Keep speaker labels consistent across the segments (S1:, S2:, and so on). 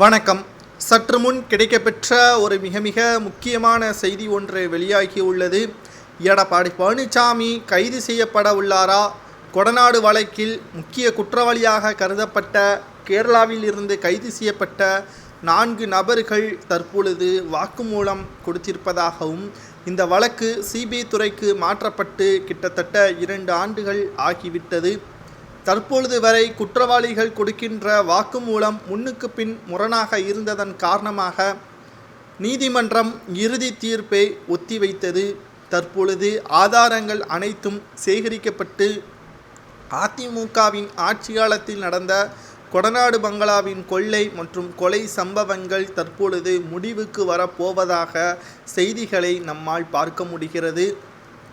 S1: வணக்கம். சற்று முன் கிடைக்கப்பெற்ற ஒரு மிக மிக முக்கியமான செய்தி ஒன்று வெளியாகியுள்ளது. எடப்பாடி பழனிசாமி கைது செய்யப்பட உள்ளாரா? கொடநாடு வழக்கில் முக்கிய குற்றவாளியாக கருதப்பட்ட கேரளாவில் இருந்து கைது செய்யப்பட்ட நான்கு நபர்கள் தற்பொழுது வாக்குமூலம் கொடுத்திருப்பதாகவும் இந்த வழக்கு சிபிஐ துறைக்கு மாற்றப்பட்டு கிட்டத்தட்ட இரண்டு ஆண்டுகள் ஆகிவிட்டது. தற்பொழுது வரை குற்றவாளிகள் கொடுக்கின்ற வாக்குமூலம் முன்னுக்கு பின் முரணாக இருந்ததன் காரணமாக நீதிமன்றம் இறுதி தீர்ப்பை ஒத்திவைத்தது. தற்பொழுது ஆதாரங்கள் அனைத்தும் சேகரிக்கப்பட்டு அதிமுகவின் ஆட்சி காலத்தில் நடந்த கொடநாடு பங்களாவின் கொள்ளை மற்றும் கொலை சம்பவங்கள் தற்பொழுது முடிவுக்கு வரப்போவதாக செய்திகளை நம்மால் பார்க்க முடிகிறது.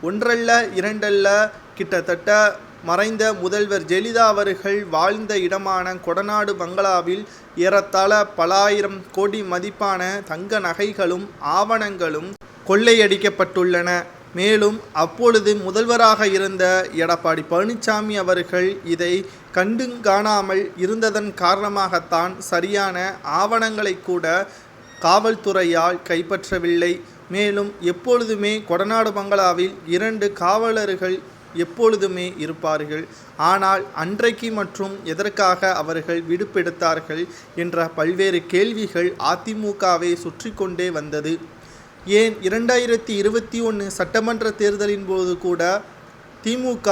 S1: ஒன்றல்ல இரண்டல்ல கிட்டத்தட்ட மறைந்த முதல்வர் ஜெயலலிதா அவர்கள் வாழ்ந்த இடமான கொடநாடு பங்களாவில் ஏறத்தாழ பலாயிரம் கோடி மதிப்பான தங்க நகைகளும் ஆவணங்களும் கொள்ளையடிக்கப்பட்டுள்ளன. மேலும் அப்பொழுது முதல்வராக இருந்த எடப்பாடி பழனிசாமி அவர்கள் இதை கண்டு காணாமல் இருந்ததன் காரணமாகத்தான் சரியான ஆவணங்களை கூட காவல்துறையால் கைப்பற்றவில்லை. மேலும் எப்பொழுதுமே கொடநாடு பங்களாவில் இரண்டு காவலர்கள் எப்பொழுதுமே இருப்பார்கள். ஆனால் அன்றைக்கு மற்றும் எதற்காக அவர்கள் விடுப்பெடுத்தார்கள் என்ற பல்வேறு கேள்விகள் அதிமுகவை சுற்றி கொண்டே வந்தது. ஏன் இரண்டாயிரத்தி இருபத்தி ஒன்று சட்டமன்ற தேர்தலின் போது கூட திமுக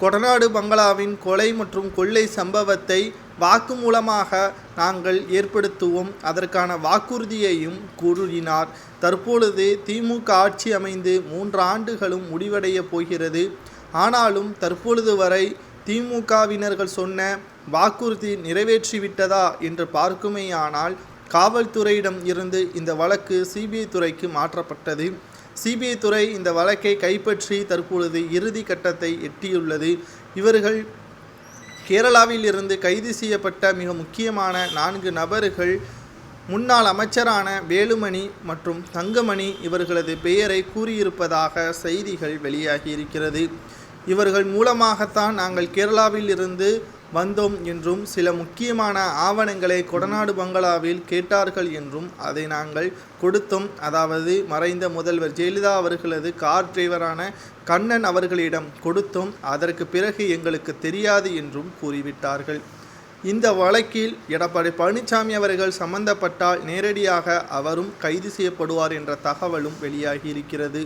S1: கொடநாடு பங்களாவின் கொலை மற்றும் கொள்ளை சம்பவத்தை வாக்குமூலமாக நாங்கள் ஏற்படுத்துவோம். அதற்கான வாக்குறுதியையும் கூறினார். தற்பொழுது திமுக ஆட்சி அமைந்து மூன்று ஆண்டுகளும் முடிவடைய போகிறது. ஆனாலும் தற்பொழுது வரை திமுகவினர்கள் சொன்ன வாக்குறுதி நிறைவேற்றிவிட்டதா என்று பார்க்குமேயானால் காவல்துறையிடம் இருந்து இந்த வழக்கு சிபிஐ துறைக்கு மாற்றப்பட்டது. சிபிஐ துறை இந்த வழக்கை கைப்பற்றி தற்பொழுது இறுதி கட்டத்தை எட்டியுள்ளது. இவர்கள் கேரளாவில் இருந்து கைது செய்யப்பட்ட மிக முக்கியமான நான்கு நபர்கள் முன்னாள் அமைச்சரான வேலுமணி மற்றும் தங்கமணி இவர்களது பெயரை கூறியிருப்பதாக செய்திகள் வெளியாகியிருக்கிறது. இவர்கள் மூலமாகத்தான் நாங்கள் கேரளாவில் இருந்து வந்தோம் என்றும் சில முக்கியமான ஆவணங்களை கொடநாடு பங்களாவில் கேட்டார்கள் என்றும் அதை நாங்கள் கொடுத்தோம். அதாவது மறைந்த முதல்வர் ஜெயலலிதா அவர்களது கார் டிரைவரான கண்ணன் அவர்களிடம் கொடுத்தோம். அதற்கு பிறகு எங்களுக்கு தெரியாது என்றும் கூறிவிட்டார்கள். இந்த வழக்கில் எடப்பாடி பழனிசாமி அவர்கள் சம்பந்தப்பட்டால் நேரடியாக அவரும் கைது செய்யப்படுவார் என்ற தகவலும் வெளியாகி இருக்கிறது.